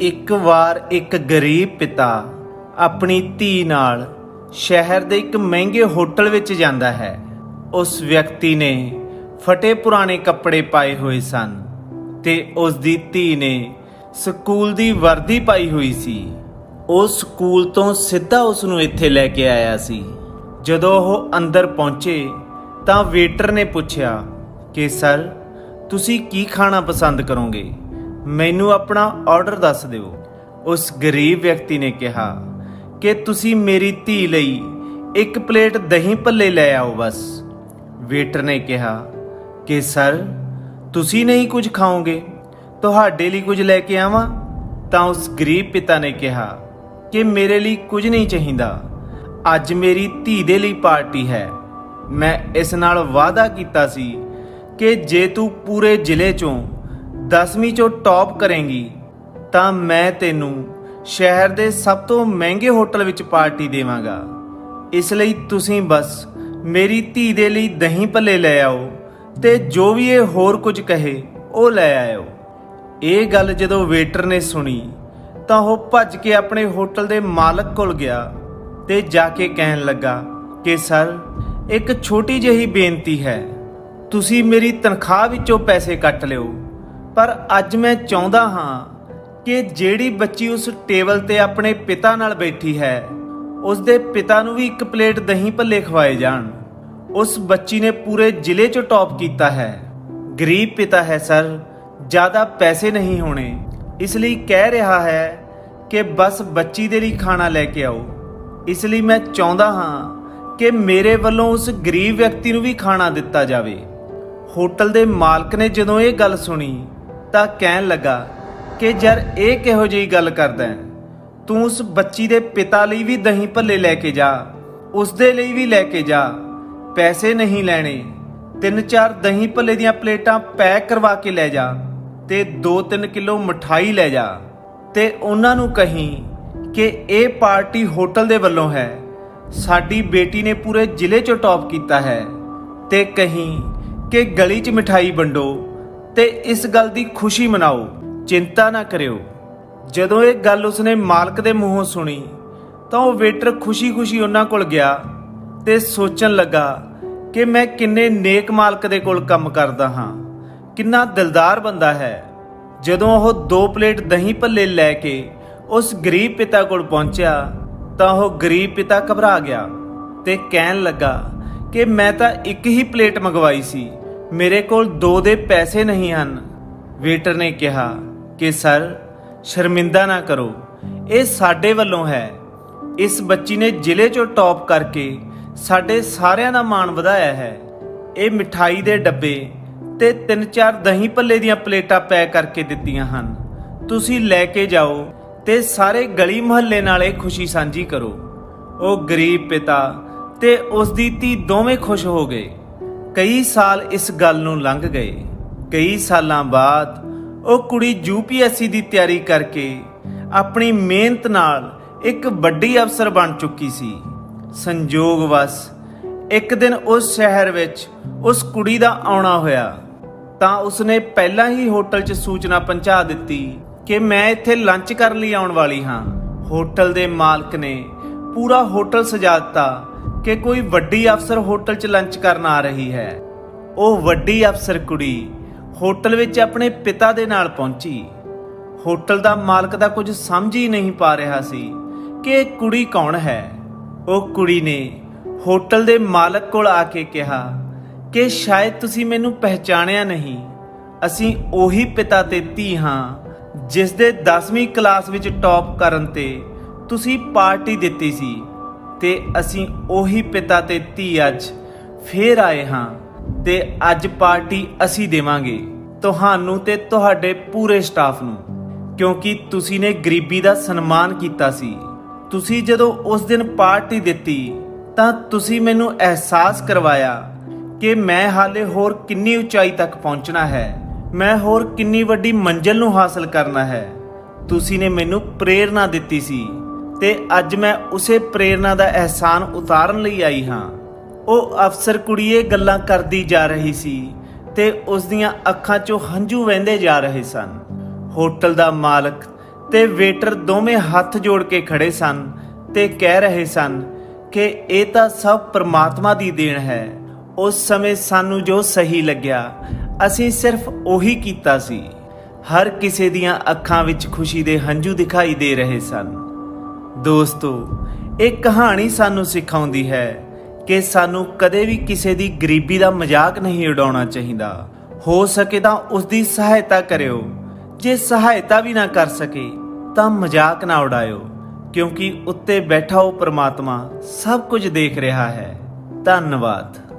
ਇੱਕ ਵਾਰ ਇੱਕ ਗਰੀਬ ਪਿਤਾ ਆਪਣੀ ਧੀ ਨਾਲ ਸ਼ਹਿਰ ਦੇ ਇੱਕ ਮਹਿੰਗੇ ਹੋਟਲ ਵਿੱਚ ਜਾਂਦਾ ਹੈ। ਉਸ ਵਿਅਕਤੀ ਨੇ ਫਟੇ ਪੁਰਾਣੇ ਕੱਪੜੇ ਪਾਏ ਹੋਏ ਸਨ ਤੇ ਉਸ ਦੀ ਧੀ ਨੇ ਸਕੂਲ ਦੀ ਵਰਦੀ ਪਾਈ ਹੋਈ ਸੀ। ਉਹ ਸਕੂਲ ਤੋਂ ਸਿੱਧਾ ਉਸ ਨੂੰ ਇੱਥੇ ਲੈ ਕੇ ਆਇਆ ਸੀ। ਜਦੋਂ ਉਹ ਅੰਦਰ ਪਹੁੰਚੇ ਤਾਂ ਵੇਟਰ ਨੇ ਪੁੱਛਿਆ ਕਿ, ਸਰ, ਤੁਸੀਂ ਕੀ ਖਾਣਾ ਪਸੰਦ ਕਰੋਗੇ? ਮੈਨੂੰ ਆਪਣਾ ਆਰਡਰ ਦੱਸ ਦਿਓ। ਉਸ ਗਰੀਬ ਵਿਅਕਤੀ ਨੇ ਕਿਹਾ, ਕਿ ਤੁਸੀਂ ਮੇਰੀ ਧੀ ਲਈ ਇੱਕ ਪਲੇਟ ਦਹੀਂ ਭੱਲੇ ਲੈ ਆਓ ਬਸ। ਵੇਟਰ ਨੇ ਕਿਹਾ, ਕਿ ਸਰ, ਤੁਸੀਂ ਨਹੀਂ ਕੁਝ ਖਾਓਗੇ? ਤੁਹਾਡੇ ਲਈ ਕੁਝ ਲੈ ਕੇ ਆਵਾਂ? ਤਾਂ ਉਸ ਗਰੀਬ ਪਿਤਾ ਨੇ ਕਿਹਾ, ਕਿ ਮੇਰੇ ਲਈ ਕੁਝ ਨਹੀਂ ਚਾਹੀਦਾ। ਅੱਜ ਮੇਰੀ ਧੀ ਦੇ ਲਈ ਪਾਰਟੀ ਹੈ। ਮੈਂ ਇਸ ਨਾਲ ਵਾਅਦਾ ਕੀਤਾ ਸੀ ਕਿ ਜੇ ਤੂੰ ਪੂਰੇ ਜ਼ਿਲ੍ਹੇ ਚੋਂ 10ਵੀਂ ਚੋਂ ਟੌਪ ਕਰੇਂਗੀ, ਤਾਂ ਮੈਂ ਤੈਨੂੰ ਸ਼ਹਿਰ ਦੇ ਸਭ ਤੋਂ ਮਹਿੰਗੇ ਹੋਟਲ ਵਿੱਚ ਪਾਰਟੀ ਦੇਵਾਂਗਾ। ਇਸ ਲਈ ਤੁਸੀਂ ਬਸ ਮੇਰੀ ਧੀ ਦੇ ਲਈ ਦਹੀਂ ਭੱਲੇ ਲੈ ਆਓ ਤੇ ਜੋ ਵੀ ਇਹ ਹੋਰ ਕੁਝ ਕਹੇ, ਉਹ ਲੈ ਆਇਓ। ਇਹ ਗੱਲ ਜਦੋਂ ਵੇਟਰ ਨੇ ਸੁਣੀ, ਤਾਂ ਉਹ ਭੱਜ ਕੇ ਆਪਣੇ ਹੋਟਲ ਦੇ ਮਾਲਕ ਕੋਲ ਗਿਆ ਤੇ ਜਾ ਕੇ ਕਹਿਣ ਲੱਗਾ ਕਿ, ਸਰ, ਇੱਕ ਛੋਟੀ ਜਿਹੀ ਬੇਨਤੀ ਹੈ। ਤੁਸੀਂ ਮੇਰੀ ਤਨਖਾਹ ਵਿੱਚੋਂ ਪੈਸੇ ਕੱਟ ਲਿਓ। ਪਰ ਅੱਜ ਮੈਂ ਚਾਹੁੰਦਾ ਹਾਂ ਕਿ ਜਿਹੜੀ ਬੱਚੀ ਉਸ ਟੇਬਲ ਤੇ ਆਪਣੇ ਪਿਤਾ ਨਾਲ ਬੈਠੀ ਹੈ ਉਸ ਦੇ ਪਿਤਾ ਨੂੰ ਵੀ ਇੱਕ ਪਲੇਟ ਦਹੀਂ ਭੱਲੇ ਖਵਾਏ ਜਾਣ। ਉਸ ਬੱਚੀ ਨੇ ਪੂਰੇ ਜ਼ਿਲ੍ਹੇ 'ਚ ਟੌਪ ਕੀਤਾ ਹੈ। ਗਰੀਬ ਪਿਤਾ ਹੈ ਸਰ, ਜ਼ਿਆਦਾ ਪੈਸੇ ਨਹੀਂ ਹੋਣੇ। ਇਸ ਲਈ ਕਹਿ ਰਿਹਾ ਹੈ ਕਿ ਬਸ ਬੱਚੀ ਦੇ ਲਈ ਖਾਣਾ ਲੈ ਕੇ ਆਓ। ਇਸ ਲਈ ਮੈਂ ਚਾਹੁੰਦਾ ਹਾਂ ਕਿ ਮੇਰੇ ਵੱਲੋਂ ਉਸ ਗਰੀਬ ਵਿਅਕਤੀ ਨੂੰ ਵੀ ਖਾਣਾ ਦਿੱਤਾ ਜਾਵੇ। ਹੋਟਲ ਦੇ ਮਾਲਕ ਨੇ ਜਦੋਂ ਇਹ ਗੱਲ ਸੁਣੀ ਤਾਂ ਕਹਿਣ ਲੱਗਾ ਕਿ ਯਾਰ ਇਹ ਕਿਹੋ ਜਿਹੀ ਗੱਲ ਕਰਦਾ ਹੈ? ਤੂੰ ਉਸ ਬੱਚੀ ਦੇ ਪਿਤਾ ਲਈ ਵੀ ਦਹੀਂ ਭੱਲੇ ਲੈ ਕੇ ਜਾ ਉਸ ਦੇ ਲਈ ਵੀ ਲੈ ਕੇ ਜਾ, ਪੈਸੇ ਨਹੀਂ ਲੈਣੇ। ਤਿੰਨ ਚਾਰ ਦਹੀਂ ਭੱਲੇ ਦੀਆਂ ਪਲੇਟਾਂ ਪੈਕ ਕਰਵਾ ਕੇ ਲੈ ਜਾ ਤੇ 2-3 ਕਿਲੋ ਮਠਾਈ ਲੈ ਜਾ। ਤੇ ਉਹਨਾਂ ਨੂੰ ਕਹੀਂ ਕਿ ਇਹ ਪਾਰਟੀ ਹੋਟਲ ਦੇ ਵੱਲੋਂ ਹੈ। ਸਾਡੀ ਬੇਟੀ ਨੇ ਪੂਰੇ ਜ਼ਿਲ੍ਹੇ 'ਚੋਂ ਟੌਪ ਕੀਤਾ ਹੈ। ਤੇ ਕਹੀਂ ਕਿ ਗਲੀ 'ਚ ਮਠਾਈ ਵੰਡੋ। ਤੇ ਇਸ ਗੱਲ ਦੀ ਖੁਸ਼ੀ ਮਨਾਓ, ਚਿੰਤਾ ਨਾ ਕਰਿਓ। ਜਦੋਂ ਇਹ ਗੱਲ ਉਸਨੇ ਮਾਲਕ ਦੇ ਮੂੰਹੋਂ ਸੁਣੀ, ਤਾਂ ਉਹ ਵੇਟਰ ਖੁਸ਼ੀ-ਖੁਸ਼ੀ ਉਹਨਾਂ ਕੋਲ ਗਿਆ ਤੇ ਸੋਚਣ ਲੱਗਾ ਕਿ ਮੈਂ ਕਿੰਨੇ ਨੇਕ ਮਾਲਕ ਦੇ ਕੋਲ ਕੰਮ ਕਰਦਾ ਹਾਂ, ਕਿੰਨਾ ਦਿਲਦਾਰ ਬੰਦਾ ਹੈ। ਜਦੋਂ ਉਹ ਦੋ ਪਲੇਟ ਦਹੀਂ ਭੱਲੇ ਲੈ ਕੇ ਉਸ ਗਰੀਬ ਪਿਤਾ ਕੋਲ ਪਹੁੰਚਿਆ, ਤਾਂ ਉਹ ਗਰੀਬ ਪਿਤਾ ਘਬਰਾ ਗਿਆ ਤੇ ਕਹਿਣ ਲੱਗਾ ਕਿ ਮੈਂ ਤਾਂ ਇੱਕ ਹੀ ਪਲੇਟ ਮੰਗਵਾਈ ਸੀ। ਮੇਰੇ ਕੋਲ ਦੋ ਦੇ ਪੈਸੇ ਨਹੀਂ ਹਨ। ਵੇਟਰ ਨੇ ਕਿਹਾ ਕਿ, ਸਰ, ਸ਼ਰਮਿੰਦਾ ਨਾ ਕਰੋ। ਇਹ ਸਾਡੇ ਵੱਲੋਂ ਹੈ। ਇਸ ਬੱਚੀ ਨੇ ਜ਼ਿਲ੍ਹੇ 'ਚੋਂ ਟੌਪ ਕਰਕੇ ਸਾਡੇ ਸਾਰਿਆਂ ਦਾ ਮਾਣ ਵਧਾਇਆ ਹੈ। ਇਹ ਮਿਠਾਈ ਦੇ ਡੱਬੇ ਤੇ ਤਿੰਨ ਚਾਰ ਦਹੀਂ ਭੱਲੇ ਦੀਆਂ ਪਲੇਟਾਂ ਪੈਕ ਕਰਕੇ ਦਿੱਤੀਆਂ ਹਨ। ਤੁਸੀਂ ਲੈ ਕੇ ਜਾਓ ਤੇ ਸਾਰੇ ਗਲੀ ਮੁਹੱਲੇ ਨਾਲ ਇਹ ਖੁਸ਼ੀ ਸਾਂਝੀ ਕਰੋ। ਉਹ ਗਰੀਬ ਪਿਤਾ ਤੇ ਉਸ ਦੀ ਧੀ ਦੋਵੇਂ ਖੁਸ਼ ਹੋ ਗਏ। ਕਈ ਸਾਲ ਇਸ ਗੱਲ ਨੂੰ ਲੰਘ ਗਏ। ਕਈ ਸਾਲਾਂ ਬਾਅਦ ਉਹ ਕੁੜੀ ਯੂਪੀਐਸਸੀ ਦੀ ਤਿਆਰੀ ਕਰਕੇ ਆਪਣੀ ਮਿਹਨਤ ਨਾਲ ਇੱਕ ਵੱਡੀ ਅਫਸਰ ਬਣ ਚੁੱਕੀ ਸੀ। ਸੰਜੋਗ ਵਸ ਇੱਕ ਦਿਨ ਉਸ ਸ਼ਹਿਰ ਵਿੱਚ ਉਸ ਕੁੜੀ ਦਾ ਆਉਣਾ ਹੋਇਆ। ਤਾਂ ਉਸਨੇ ਪਹਿਲਾਂ ਹੀ ਹੋਟਲ 'ਚ ਸੂਚਨਾ ਪਹੁੰਚਾ ਦਿੱਤੀ ਕਿ ਮੈਂ ਇੱਥੇ ਲੰਚ ਕਰਨ ਲਈ ਆਉਣ ਵਾਲੀ ਹਾਂ। ਹੋਟਲ ਦੇ ਮਾਲਕ ਨੇ ਪੂਰਾ ਹੋਟਲ ਸਜਾ ਦਿੱਤਾ ਕਿ ਕੋਈ ਵੱਡੀ ਅਫਸਰ ਹੋਟਲ 'ਚ ਲੰਚ ਕਰਨ ਆ ਰਹੀ ਹੈ। ਉਹ ਵੱਡੀ ਅਫਸਰ ਕੁੜੀ ਹੋਟਲ ਵਿੱਚ ਆਪਣੇ ਪਿਤਾ ਦੇ ਨਾਲ ਪਹੁੰਚੀ। ਹੋਟਲ ਦਾ ਮਾਲਕ ਦਾ ਕੁਝ ਸਮਝ ਹੀ ਨਹੀਂ ਪਾ ਰਿਹਾ ਸੀ ਕਿ ਇਹ ਕੁੜੀ ਕੌਣ ਹੈ। ਉਹ ਕੁੜੀ ਨੇ ਹੋਟਲ ਦੇ ਮਾਲਕ ਕੋਲ ਆ ਕੇ ਕਿਹਾ ਕਿ ਸ਼ਾਇਦ ਤੁਸੀਂ ਮੈਨੂੰ ਪਹਿਚਾਣਿਆ ਨਹੀਂ। ਅਸੀਂ ਉਹੀ ਪਿਤਾ ਤੇ ਧੀ ਹਾਂ, ਜਿਸ ਦੇ 10ਵੀਂ ਕਲਾਸ ਵਿੱਚ ਟੌਪ ਕਰਨ ਤੇ ਤੁਸੀਂ ਪਾਰਟੀ ਦਿੱਤੀ ਸੀ। ਤੇ ਅਸੀਂ ਉਹੀ ਪਿਤਾ ਤੇ ਧੀ ਅੱਜ ਫੇਰ ਆਏ ਹਾਂ ਤੇ ਅੱਜ ਪਾਰਟੀ ਅਸੀਂ ਦੇਵਾਂਗੇ ਤੁਹਾਨੂੰ ਤੇ ਤੁਹਾਡੇ ਪੂਰੇ ਸਟਾਫ ਨੂੰ, ਕਿਉਂਕਿ ਤੁਸੀਂ ਨੇ ਗਰੀਬੀ ਦਾ ਸਨਮਾਨ ਕੀਤਾ ਸੀ। ਤੁਸੀਂ ਜਦੋਂ ਉਸ ਦਿਨ ਪਾਰਟੀ ਦਿੱਤੀ, ਤਾਂ ਤੁਸੀਂ ਮੈਨੂੰ ਅਹਿਸਾਸ ਕਰਵਾਇਆ ਕਿ ਮੈਂ ਹਾਲੇ ਹੋਰ ਕਿੰਨੀ ਉਚਾਈ ਤੱਕ ਪਹੁੰਚਣਾ ਹੈ, ਮੈਂ ਹੋਰ ਕਿੰਨੀ ਵੱਡੀ ਮੰਜ਼ਿਲ ਨੂੰ ਹਾਸਲ ਕਰਨਾ ਹੈ। ਤੁਸੀਂ ਨੇ ਮੈਨੂੰ ਪ੍ਰੇਰਣਾ ਦਿੱਤੀ ਸੀ। ਤੇ ਅੱਜ ਮੈਂ ਉਸੇ ਪ੍ਰੇਰਣਾ ਦਾ ਅਹਿਸਾਨ ਉਤਾਰਨ ਲਈ ਆਈ ਹਾਂ। ਉਹ ਅਫਸਰ ਕੁੜੀਏ ਗੱਲਾਂ ਕਰਦੀ ਜਾ ਰਹੀ ਸੀ ਤੇ ਉਸ ਦੀਆਂ ਅੱਖਾਂ 'ਚੋਂ ਹੰਝੂ ਵਹਿੰਦੇ ਜਾ ਰਹੇ ਸਨ। ਹੋਟਲ ਦਾ ਮਾਲਕ ਤੇ ਵੇਟਰ ਦੋਵੇਂ ਹੱਥ ਜੋੜ ਕੇ ਖੜੇ ਸਨ ਤੇ ਕਹਿ ਰਹੇ ਸਨ ਕਿ ਇਹ ਤਾਂ ਸਭ ਪ੍ਰਮਾਤਮਾ ਦੀ ਦੇਣ ਹੈ। ਉਸ ਸਮੇਂ ਸਾਨੂੰ ਜੋ ਸਹੀ ਲੱਗਿਆ, ਅਸੀਂ ਸਿਰਫ ਉਹੀ ਕੀਤਾ ਸੀ। ਹਰ ਕਿਸੇ ਦੀਆਂ ਅੱਖਾਂ ਵਿੱਚ ਖੁਸ਼ੀ ਦੇ ਹੰਝੂ ਦਿਖਾਈ ਦੇ ਰਹੇ ਸਨ। ਦੋਸਤੋ, ਇਹ ਕਹਾਣੀ ਸਾਨੂੰ ਸਿਖਾਉਂਦੀ ਹੈ ਕਿ ਸਾਨੂੰ ਕਦੇ ਵੀ ਕਿਸੇ ਦੀ ਗਰੀਬੀ ਦਾ ਮਜ਼ਾਕ ਨਹੀਂ ਉਡਾਉਣਾ ਚਾਹੀਦਾ। ਹੋ ਸਕੇ ਤਾਂ ਉਸ ਦੀ ਸਹਾਇਤਾ ਕਰਿਓ। ਜੇ ਸਹਾਇਤਾ ਵੀ ਨਾ ਕਰ ਸਕੇ, ਤਾਂ ਮਜ਼ਾਕ ਨਾ ਉਡਾਇਓ, ਕਿਉਂਕਿ ਉੱਤੇ ਬੈਠਾ ਉਹ ਪ੍ਰਮਾਤਮਾ ਸਭ ਕੁਝ ਦੇਖ ਰਿਹਾ ਹੈ। ਧੰਨਵਾਦ।